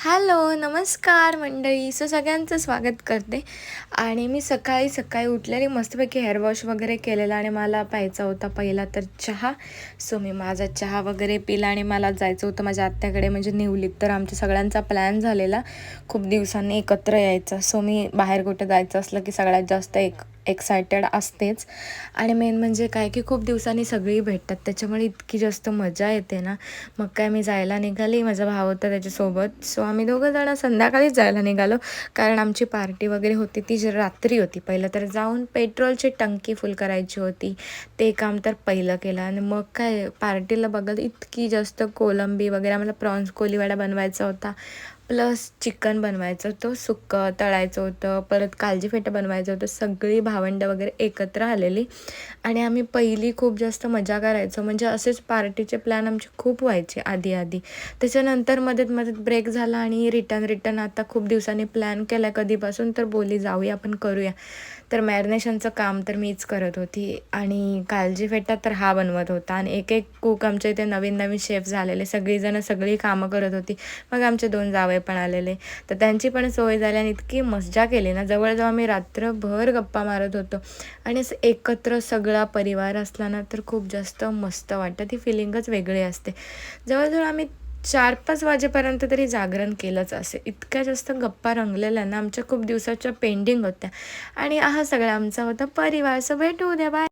Hello नमस्कार मंडळी. So सगळ्यांचं स्वागत करते. आणि मी सकाळी सकाळी उठलेली मस्तपैकी हेअरवॉश वगैरे केलेला आणि मला प्यायचा होता पहिला तर चहा. सो मी माझा चहा वगैरे पिला आणि मला जायचं होतं माझ्या आत्याकडे म्हणजे निवलीत. तर आमच्या सगळ्यांचा प्लॅन झालेला. खूप दिवसांनी एकत्र यायचा. सो मी बाहेर कुठे जायचं असलं की सगळ्यात जास्त एक एक्सायटेड असतेच. आणि मेन म्हणजे काय की खूप दिवसांनी सगळी भेटतात. त्याच्यामुळे इतकी जास्त मजा येते ना. मग काय मी जायला निघाली माझा भाव होता त्याच्यासोबत. सो आम्ही दोघं जण संध्याकाळीच जायला निघालो. कारण आमची पार्टी वगैरे होती ती जी रात्री होती पहिलं तर जाऊन पेट्रोलची टंकी फुल करायची होती. ते काम तर पहिलं केलं. आणि मग काय पार्टीला बघत इतकी जास्त कोलंबी वगैरे आम्हाला प्रॉन्स कोलीवाडा बनवायचा होता. प्लस चिकन बनवायचं होतं सुक्कं तळायचं होतं परत कालजी फेटं बनवायचं होतं सगळी भावंडं वगैरे एकत्र आलेली. आणि आम्ही पहिली खूप जास्त मजा करायचो. म्हणजे असेच पार्टीचे प्लॅन आमचे खूप व्हायचे आधी आधी. त्याच्यानंतर मध्येत मध्येत ब्रेक झाला आणि रिटर्न रिटर्न आता खूप दिवसांनी प्लॅन केला. आहे कधीपासून तर बोली जाऊया आपण करूया. तर मॅरिनेशनचं काम तर मीच करत होती. आणि कालजी फेटा तर हा बनवत होता. आणि एक एक कुक आमच्या इथे नवीन नवीन शेफ झालेले. सगळीजणं सगळी कामं करत होती. मग आमचे दोन जावे पण आलेले. तर त्यांची पण सोय झाली आणि इतकी मजा केली ना. जवळजवळ आम्ही रात्रभर गप्पा मारत होतो. आणि असं एकत्र सगळा परिवार असला ना तर खूप जास्त मस्त वाटतं. ती फिलिंगच वेगळी असते. जवळजवळ आम्ही चार पाच वाजेपर्यंत तरी जागरण केलंच असे. इतक्या जास्त गप्पा रंगलेल्या ना. आमच्या खूप दिवसाच्या पेंडिंग होत्या. आणि हा सगळा आमचा होता परिवार. सो भेटू उद्या. बाय